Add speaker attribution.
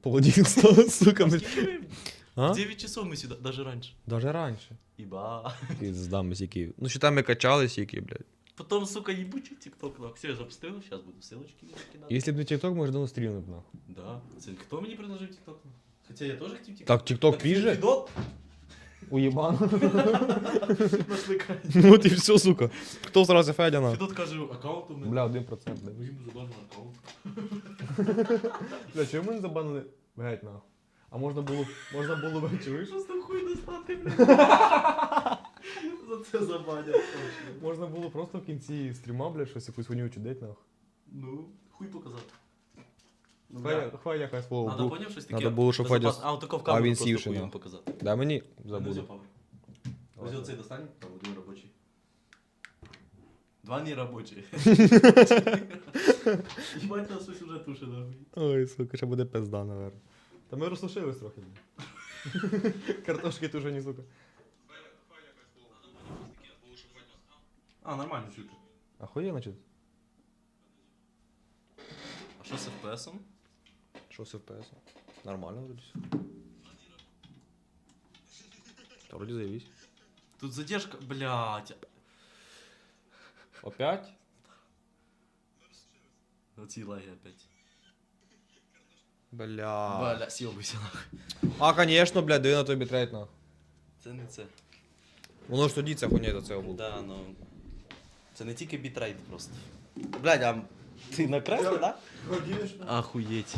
Speaker 1: Пол одиннадцатого, сука. мы- А?
Speaker 2: 9 часов мы сюда, даже раньше.
Speaker 1: Даже раніше.
Speaker 2: Иба.
Speaker 1: Пізда, ми сіки. Ну, що там ми качались, які, блядь.
Speaker 2: Потом, сука, ебучий тикток, нахуй. Все, я запустил, сейчас буду ссылочки кидать.
Speaker 1: Якщо б не TikTok, може давно стрімли б, нахуй.
Speaker 2: Да. Це Кто мне предложил тикток? Хотя я тоже хотел тикток.
Speaker 1: Так, TikTok твій же?
Speaker 2: Фидот?
Speaker 1: Уєбан.
Speaker 2: Нашли крайне.
Speaker 1: Ну от і все, сука. Хто сразу Федя, нахуй?
Speaker 2: Фидот каже, аккаунт у мене.
Speaker 1: Бля, 1%, блядь.
Speaker 2: Ну, йому забанили аккаунт.
Speaker 1: Бля, чому ми не забанили? Геть, нахуй. А можна було, можна було б, чуєш?
Speaker 2: Просто хуй достати, блядь. За це забанять точно.
Speaker 1: Можна було просто в кінці стріма, бля, щось якусь хуйню чудить, нахуй.
Speaker 2: Ну, хуй показати. Ну,
Speaker 1: Хай,
Speaker 2: да.
Speaker 1: хай якась слово.
Speaker 2: Надо
Speaker 1: був.
Speaker 2: поняв щось таке.
Speaker 1: Надо було, щоб. Федя-
Speaker 2: А, отако в камеру
Speaker 1: він
Speaker 2: просто
Speaker 1: сівши,
Speaker 2: хуйом
Speaker 1: да.
Speaker 2: показати.
Speaker 1: Да мені забуду.
Speaker 2: Ось оцей достань, там один робочий. Два не робочі. Ебать нас щось уже туше нахуй.
Speaker 1: Ой, сука, ще буде пизда, наверное. Та ми розсушились трохи. Картошки дуже не, сука.
Speaker 2: А, нормально чути.
Speaker 1: Охуєнно чути.
Speaker 2: А що з FPS-ом?
Speaker 1: Що з FPS? Нормально вроді. Та вроді заявись.
Speaker 2: Тут задержка, блядь.
Speaker 1: Опять?
Speaker 2: Оці лаги опять.
Speaker 1: Бля.
Speaker 2: Бля, сьобуйся нахуй.
Speaker 1: А, конечно, блядь, диви на той бітрейт, нахуй.
Speaker 2: Це не це.
Speaker 1: Воно ж тоді ця хуйня до цього було.
Speaker 2: Да, ну. Це не тільки бітрейт просто. Блядь, а ти накреслив, да? Охуєть.